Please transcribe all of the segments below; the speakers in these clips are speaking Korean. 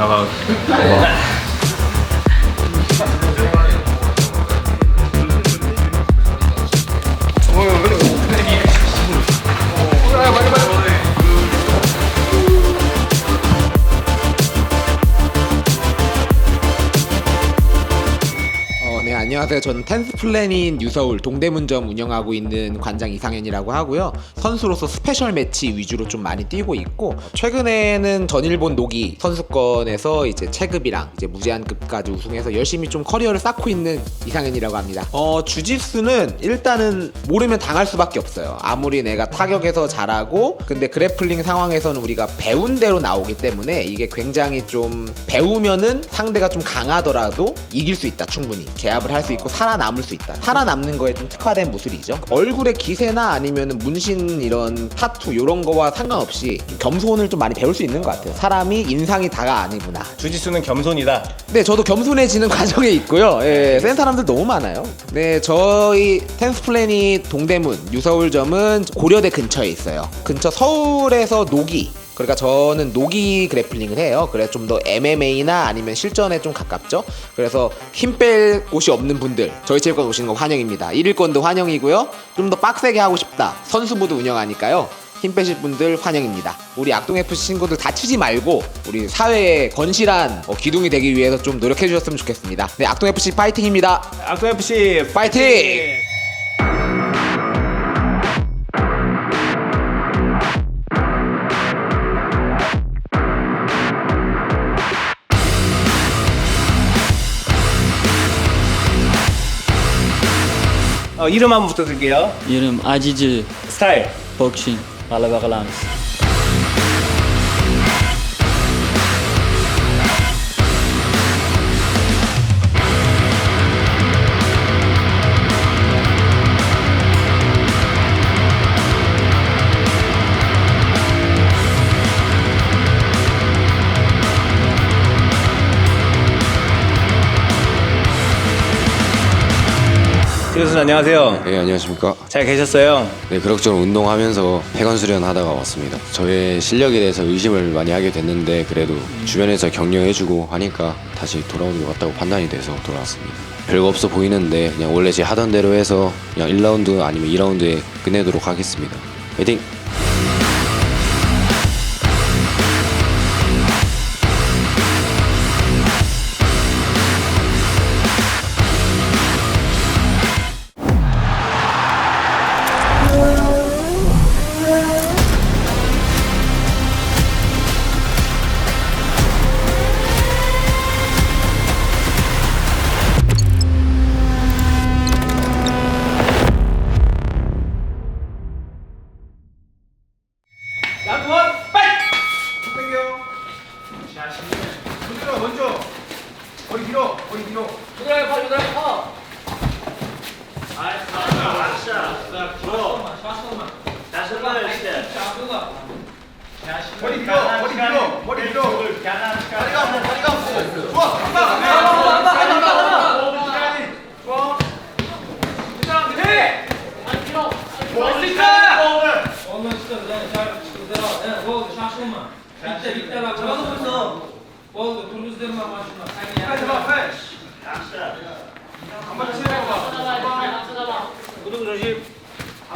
아나 저는 텐스 플래닛 뉴서울 동대문점 운영하고 있는 관장 이상현이라고 하고요. 선수로서 스페셜 매치 위주로 좀 많이 뛰고 있고 최근에는 전일본 노기 선수권에서 이제 체급이랑 이제 무제한급까지 우승해서 열심히 좀 커리어를 쌓고 있는 이상현이라고 합니다. 어, 주짓수는 일단은 모르면 당할 수밖에 없어요. 아무리 내가 타격에서 잘하고 근데 그래플링 상황에서는 우리가 배운 대로 나오기 때문에 이게 굉장히 좀 배우면은 상대가 좀 강하더라도 이길 수 있다 충분히 개합을 할 수 있고 살아남을 수 있다 살아남는 거에 좀 특화된 무술이죠 얼굴에 기세나 아니면은 문신 이런 타투 이런 거와 상관없이 좀 겸손을 좀 많이 배울 수 있는 것 같아요 사람이 인상이 다가 아니구나 주짓수는 겸손이다 네, 저도 겸손해지는 과정에 있고요. 예, 센 사람들 너무 많아요. 네, 저희 텐스 플래닛 동대문 유서울점은 고려대 근처에 있어요. 근처 서울에서 노기. 그러니까 저는 노기 그래플링을 해요. 그래 좀더 MMA나 아니면 실전에 좀 가깝죠. 그래서 힘 뺄 곳이 없는 분들 저희 체육관 오시는 거 환영입니다. 1일권도 환영이고요. 좀 더 빡세게 하고 싶다. 선수부도 운영하니까요. 힘 빼실 분들 환영입니다. 우리 악동FC 친구들 다치지 말고 우리 사회의 건실한 어, 기둥이 되기 위해서 좀 노력해 주셨으면 좋겠습니다. 네, 악동FC 파이팅입니다. 악동 FC 파이팅! 어, 이름 한번 부탁드릴게요. 이름 아지즈. 스타일. 복싱. 발라바갈람스. 교수님 안녕하세요 네, 안녕하십니까. 잘 계셨어요? 네, 그럭저럭 운동하면서 폐관 수련 하다가 왔습니다. 저의 실력에 대해서 의심을 많이 하게 됐는데 그래도 주변에서 격려해주고 하니까 다시 돌아오는 것 같다고 판단이 돼서 돌아왔습니다. 별거 없어 보이는데 그냥 원래 제 하던 대로 해서 그냥 1라운드 아니면 2라운드에 끝내도록 하겠습니다. 화이팅! 양 oldu şaşkınma. Bitti bitti la. Oldu mu? Oldu. Turguz derma başına. Sen 빨리 gel. 봐 빨리 한번 치내봐 구독 조심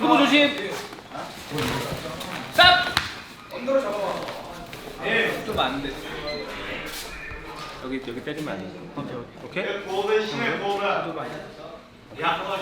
구독 조심 쌉! 엉덩이 잡아봐 예, 좀 안돼 여기 여기 때리면 안 돼. 오케이 오케이. 보호대 심해 보호가 야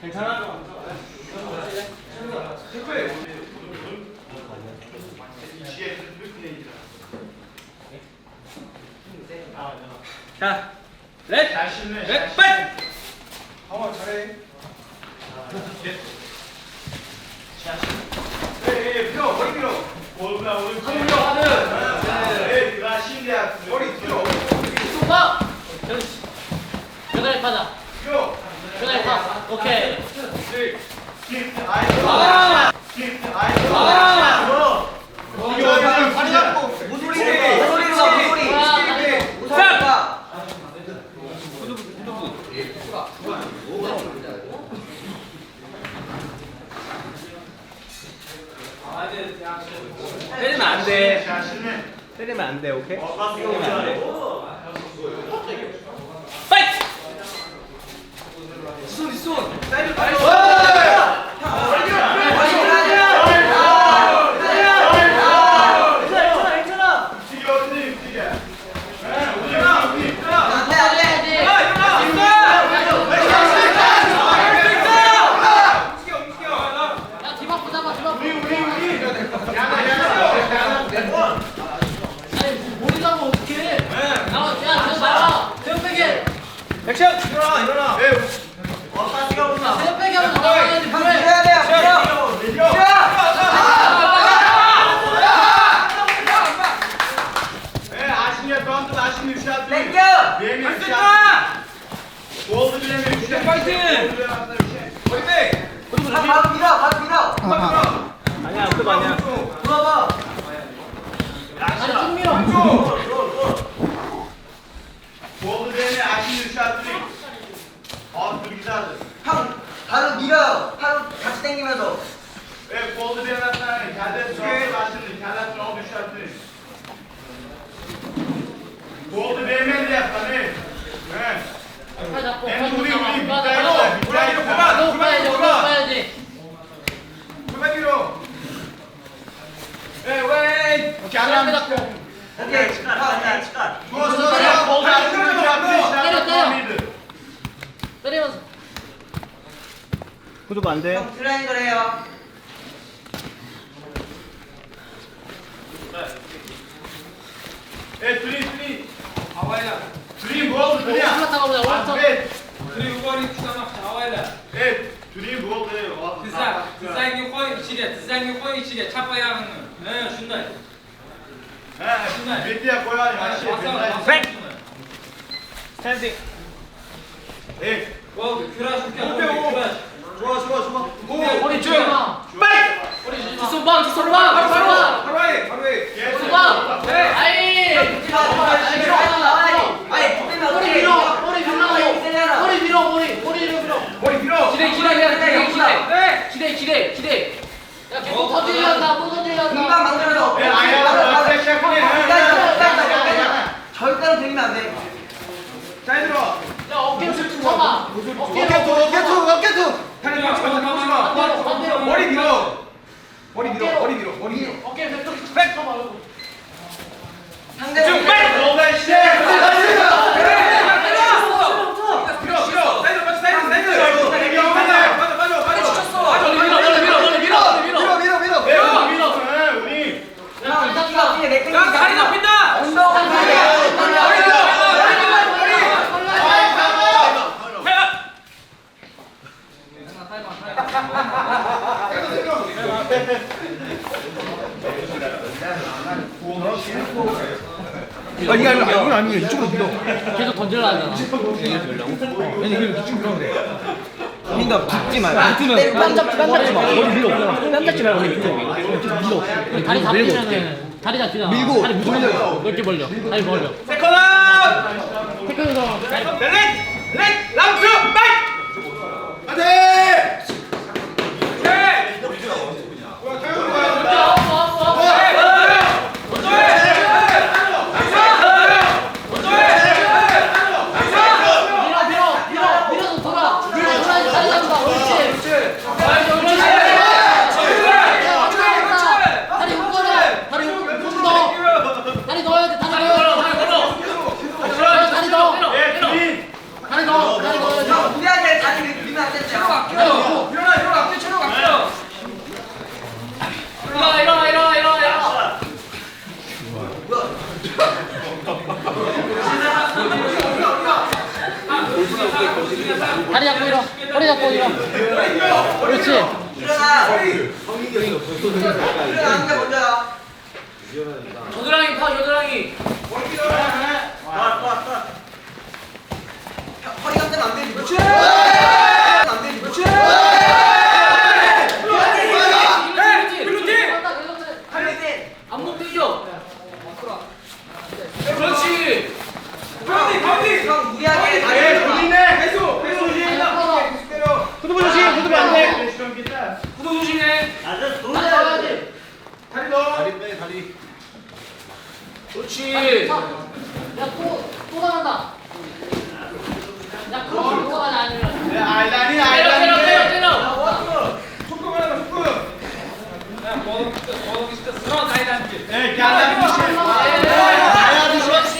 괜찮아? 자, 렛, 렛, 빨! 강원 잘해 에이 밀어 머리 밀어 보호가 오늘 손 밀어 하는 에이 그가 신기한 머리 밀어 변화의 파다. 밀어 변화의 파. 오케이. 기프트 아이고 기프트 아 안 돼. 때리면 안 돼, 오케이? 어, 때리면 안 돼. 파이트! 손, 손! 사이드, 사이드! 오케이 치카 가자 치카 때려, 때려. 때리면서. 후드가 안 돼. 형 드라이걸 해요. 올라타가 보자. 에 드림 우거리 추가막 와. 디사인 디사인이 호이 치게 차빠야 하는 네 준다. 밀대야 꼬여가지 마시오. 스탠딩. 예. 와, 그라 좋게. 좋아, 좋아, 좋아. 오, 머리 쭉. 백. 머리 뒷손 방, 뒷손 방. 어깨도 어깨도 어깨도. 다리 밀어. 머리 밀어. 머리 밀어. 머리 밀어. 머리 밀어. 어깨를 왼쪽에 잡아. 상대. 지금 빨리. 오가 시대. 이걸 미친 그러 그래. 민가 붙지 마. 아, 붙으면 네, 뺨 잡지 마. 머리 밀어. 뺨 잡지 말고 밀어. 밀어. 다리 잡히면은 다리 잡히잖아. 밀고 다리 무조건 넓게 벌려. 다리 벌려. 세컨 아웃. 세컨 아웃. 다리 잡고 일어. 허리 잡고 일어. 그렇지. 요드랑이 파 요드랑이. 허리 감면 안 되지. 그렇지. 다리 빼 다리 그렇지. 야또 또 나간다. 야 그럼 이거 가자 아니면. 아이라니 때려 때려 때려 때려. 조금 하나 조금 Ya, Bolu gitti, bolu gitti. Sıra aydan git. 네 갸나 푸시 가야 돼 그렇지.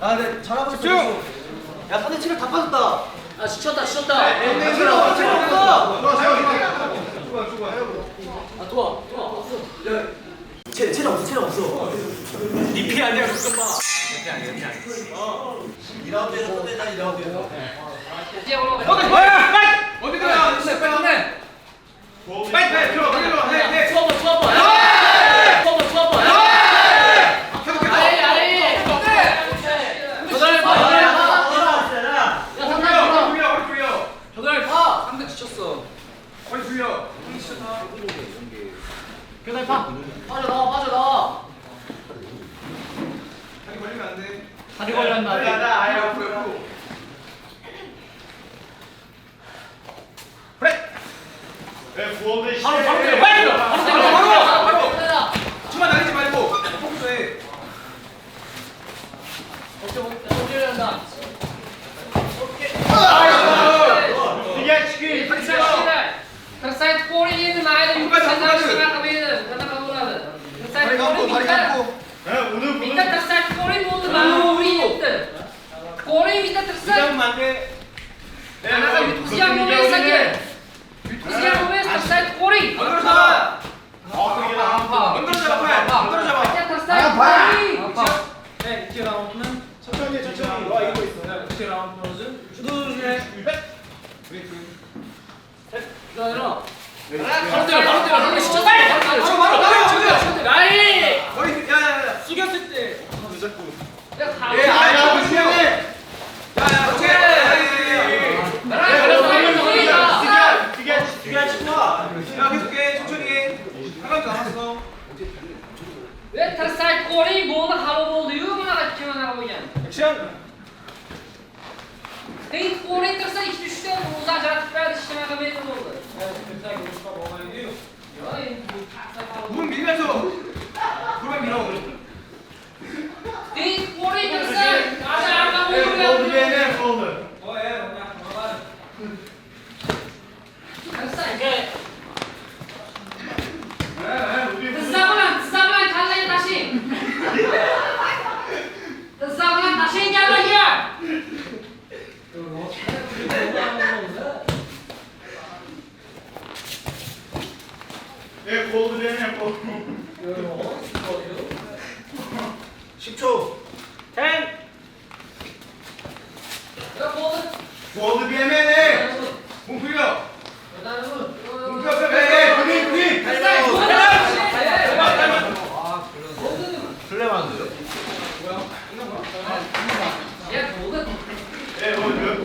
아, 네, 잘하고 있어. 야, 상대 체력 다 빠졌다. 아 지쳤다 지쳤다. 체력, 체력 없어. 좋아 좋아 아 좋아 좋아. 체, 체력 없어, 체력 없어. 리피 아니야, 잠깐만. 2라운드에서 끝내자, 2라운드에서. 이제 올라가. 어디 가야 끝내, 끝내. 빨리 빨리 들어 들어 해해 추워 봐추워 봐. 추워 봐 추워 봐. 아이 아이. 저달 봐 저달 봐. 야 상대 봐. 돌려 허리 돌려 저달 봐. 상대 지쳤어. 허리 돌려 저달 봐. 빠져 나와 빠져 나와. 다리 걸리면 안 돼 다리 걸렸나? 나나 아예 앞으로 옆으로 그래 네 부엌에 바로 바로 때려. 빨리 바로 때려. 바로 바로 때려. 주만 날리지 말고 포커스해 어깨 한다. 이게 치기 Terkait pori ini nah ada Bukan, bisa bukan. setengah kabin karena kamu ada. 다리 Terkait 감고 pori 다리 minta 감고 네 오늘 minta terkait pori mau pori itu. Pori minta terkait. 만개 Karena kan itu siang mau saja. Itu siang mau terkait pori. 엉덩이 잡아 엉덩이 잡아 엉덩이 잡아 엉덩이 잡아 Minta terkait pori. 네, 이제 라운드는 천천히 천천히 와 이거 있어 네, 이제 라운드는 야 일어나. 바로 때려 바로 때려. 상대 시쳤어. 바로 때려. 바로, 바로, 바로, 바로. 아이. 머리 야야야 숙였을 때 Ya kalau. 예 아야 무시해 야야 오케이 나랑 이게 이게 치와 야 계속해 천천히 해한 가운데 남았어 mau kalau mau liu mana gimana kamu ya? 액션 pori terkait iki düştü. Uzan jarak ver işleme kabin oldu. 굉장히 우리가 뭐가 있니? Ya bu taksa 문 밀면서 불만 밀어 Hey pori terkait. Ada apa mau 골드베네 골드 뭐해, 그냥 뭐가 terkait. 우리 Tezablan, tezablan kallaya taşıyın. Tezablan taşıyın gel buraya. 예 골드베네 골드 10초 10 Ya oğlum. 골드베네 문 풀려 문 풀려 빼빼 분위 분위 Ya oğlum. 예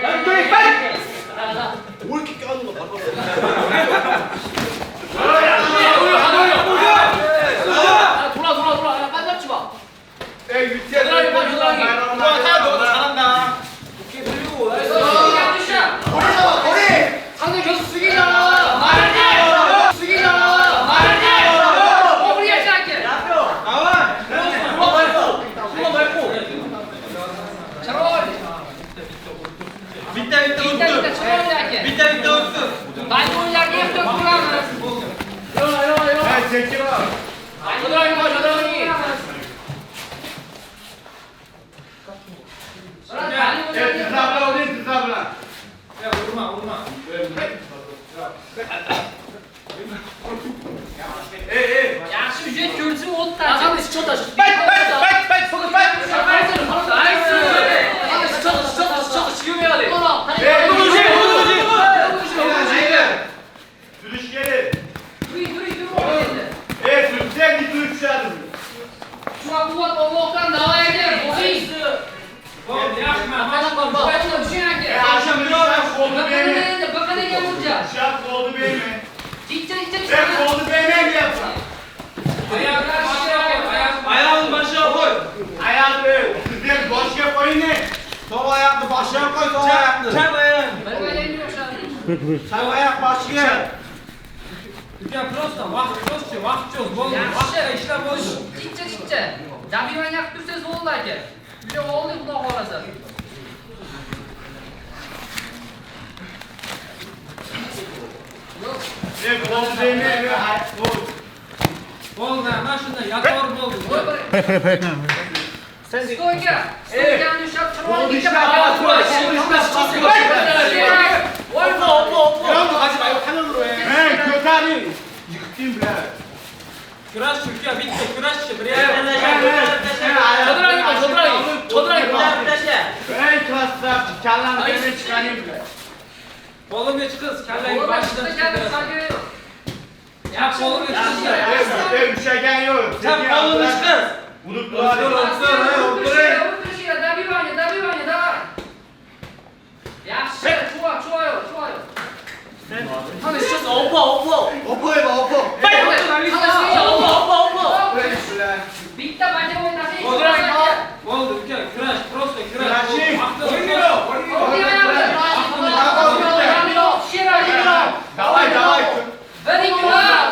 둘, 빨리! Ada. 아 돌아 돌아 돌아. 야 빨리 잡지 마. 예 유티야 겨드랑이 봐, 겨드 쳐다. 빨리 빨리 빨리 빨리 포기 빨리. 나이스 나이스. 쳐다 쳐다 쳐다 지금 해야 돼. 꺼라. 네 누구지 누구지. Duruş gelin. Duruş duruş duruş. Evet Türkçen bir Türkçe adım. Şuan Allah'tan dava eder. Boğayız. Oğlum yakma. Bana bak bak. Bana bir şey yakma. Ya akşam bir şey oldu benim. Bakana gel vuracağım. Şap oldu benim. Cidden cidden. Ben oldu benim yapma. Ayaklar ayağını. Sizler başa koyun ne? Sol ayağını başa koy, sol ayağını. Çek ayağını. Çek ayak başa. Hocam prosto, vakt prosto, vakt çok, bol, vakt şey, işler boş. Gitçe gitçe. Dabivan yak bir söz oldu ki. Bir de oldu bu da orası. Ne bol değil ne, ne bol. Bol ne, maşında yatar bol. Sen de... Stoyka! Stoyka düşüp çırmanı geçip... Konuşma! Konuşma! Konuşma! Olma! Olma! Olma! Yavrum hacı bayım hanım buraya. Hey kötari! Yıktım bile. Kıraç Türkiye bitti. Kıraç Şibriye. Çadır ayı var. Çadır ayı. Çadır ayı. Ben klaslar kallam beni çıkarayım bile. Kolum geç kız. Kallayı başına çıkarayım. Ya kolum geç kız. Övüşegen yok. Sen kolum geç kız. kolunu çıkar. Unuttular. Удуши, добивание, добивание, давай. Я все, 좋아, 좋아요, 좋아요. 하나 시켰어. 오빠, 오빠. Opo eva opo. 빨리 오빠 날리지 마. 야, 오빠, 오빠, 오빠. Bitti bence oynasın. Kolun Bol ülke. Küraş prosto. Küraş. Kıraşı. Vakti Oynuyor. Oraya yaptı. Şira, Davay davay. Very good.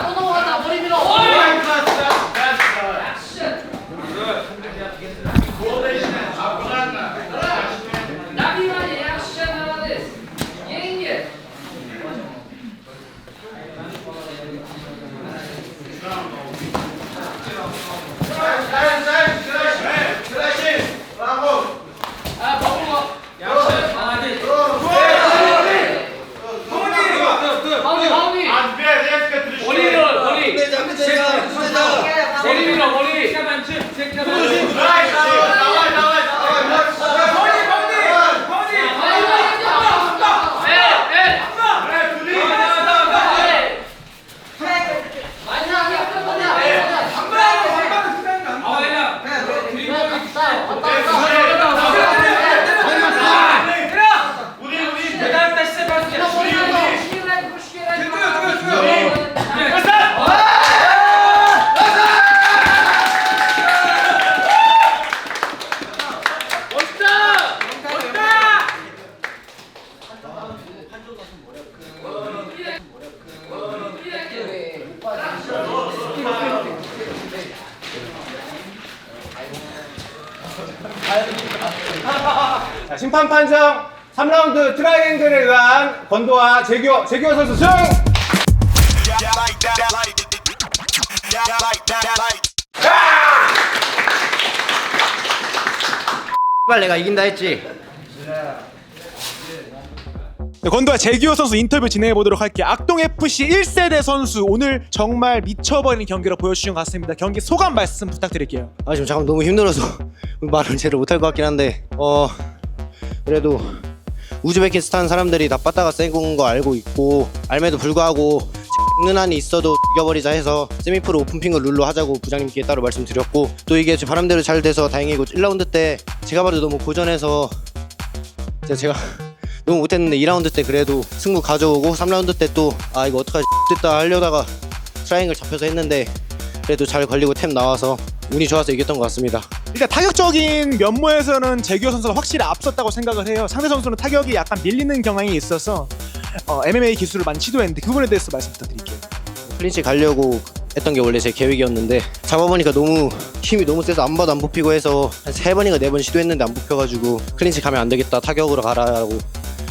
Bunu orada, bunu bir En klasla. Ben 권도와 재규어, 재규어 선수 승! 내가 이긴다 했지. 네, 권도와 재규어 선수 인터뷰 진행해 보도록 할게요. 악동 FC 1세대 선수 오늘 정말 미쳐버리는 경기로 보여주신 것 같습니다. 경기 소감 말씀 부탁드릴게요. 아 지금 잠깐 너무 힘들어서 말을 제대로 못할 것 같긴 한데 어 그래도 우즈베키스탄 사람들이 다 빠따가 센 거 알고 있고 알매도 불구하고 죽는 한이 있어도 죽여버리자 해서 세미프로 오픈핑거 룰로 하자고 부장님께 따로 말씀드렸고 또 이게 제 바람대로 잘 돼서 다행이고 1라운드 때 제가 봐도 너무 고전해서 진짜 제가 너무 못했는데 2라운드 때 그래도 승부 가져오고 3라운드 때 또 아 이거 어떡하지 됐다 하려다가 트라이앵글 잡혀서 했는데 그래도 잘 걸리고 템 나와서 운이 좋아서 이겼던 것 같습니다. 일단 타격적인 면모에서는 재규어 선수가 확실히 앞섰다고 생각을 해요. 상대 선수는 타격이 약간 밀리는 경향이 있어서 어, MMA 기술을 많이 시도했는데 그 부분에 대해서 말씀 부탁드릴게요. 클린치 가려고 했던 게 원래 제 계획이었는데 잡아보니까 너무 힘이 너무 세서 안 봐도 안 뽑히고 해서 한 세 번인가 네 번 시도했는데 안 뽑혀가지고 클린치 가면 안 되겠다 타격으로 가라고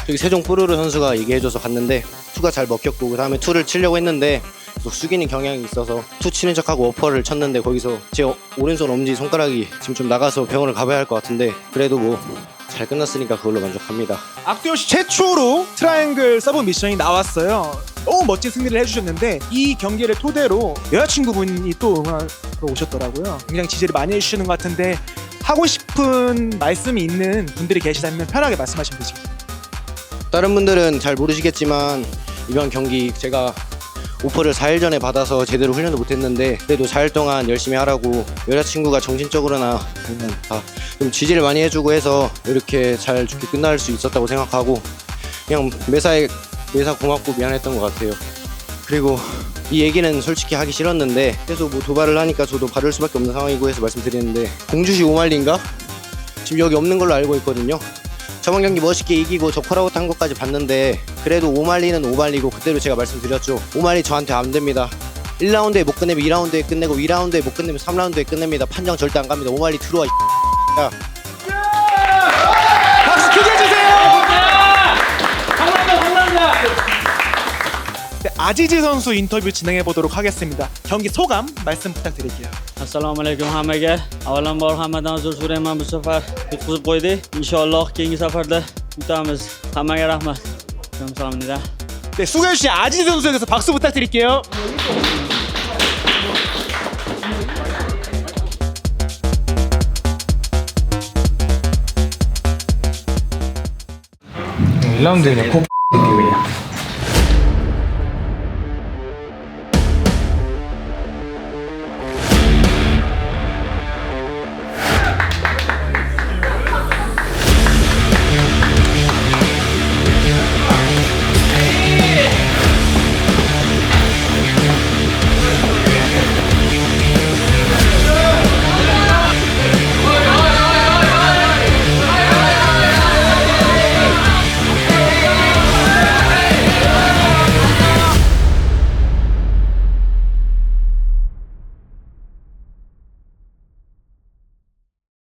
저기 세종 뽀르르 선수가 얘기해줘서 갔는데 투가 잘 먹혔고 그 다음에 투를 치려고 했는데 숙이는 경향이 있어서 투 치는 척하고 어퍼를 쳤는데 거기서 제 어- 오른손 엄지 손가락이 지금 좀 나가서 병원을 가봐야 할 것 같은데 그래도 뭐 잘 끝났으니까 그걸로 만족합니다. 악동 FC 최초로 트라이앵글 서브 미션이 나왔어요. 너무 멋진 승리를 해주셨는데 이 경기를 토대로 여자친구분이 또 응원하러 오셨더라고요. 굉장히 지지를 많이 해주시는 것 같은데 하고 싶은 말씀이 있는 분들이 계시다면 편하게 말씀하시면 되시겠습니다. 다른 분들은 잘 모르시겠지만 이번 경기 제가 오퍼를 4일 전에 받아서 제대로 훈련도 못했는데 그래도 4일 동안 열심히 하라고 여자친구가 정신적으로나 다좀 지지를 많이 해주고 해서 이렇게 잘 좋게 끝날 수 있었다고 생각하고 그냥 매사에 매사 고맙고 미안했던 것 같아요. 그리고 이 얘기는 솔직히 하기 싫었는데 계속 뭐 도발을 하니까 저도 받을 수밖에 없는 상황이고 해서 말씀드리는데 공주시 오말리인가 지금 여기 없는 걸로 알고 있거든요. 저번 경기 멋있게 이기고 저 콜아웃 한 것까지 봤는데 그래도 오말리는 오말리고 그대로 제가 말씀드렸죠. 오말리 저한테 안 됩니다. 1라운드에 못 끝내면 2라운드에 끝내고 2라운드에 못 끝내면 3라운드에 끝냅니다. 판정 절대 안 갑니다. 오말리 들어와. 이 야. 박수 크게 주세요. 네, 아지지 선수 인터뷰 진행해 보도록 하겠습니다. 경기 소감 말씀 부탁드릴게요. Assalomu alaykum hammaga avvalambor hammadan uzr so'rayman bu safar yutqizib qo'ydik inshaalloh keyingi safarda yutamiz hammaga rahmat 감사합니다 네, 씨 아지지 선수에 대해서 박수 부탁드릴게요. 네, 1라운드에 콕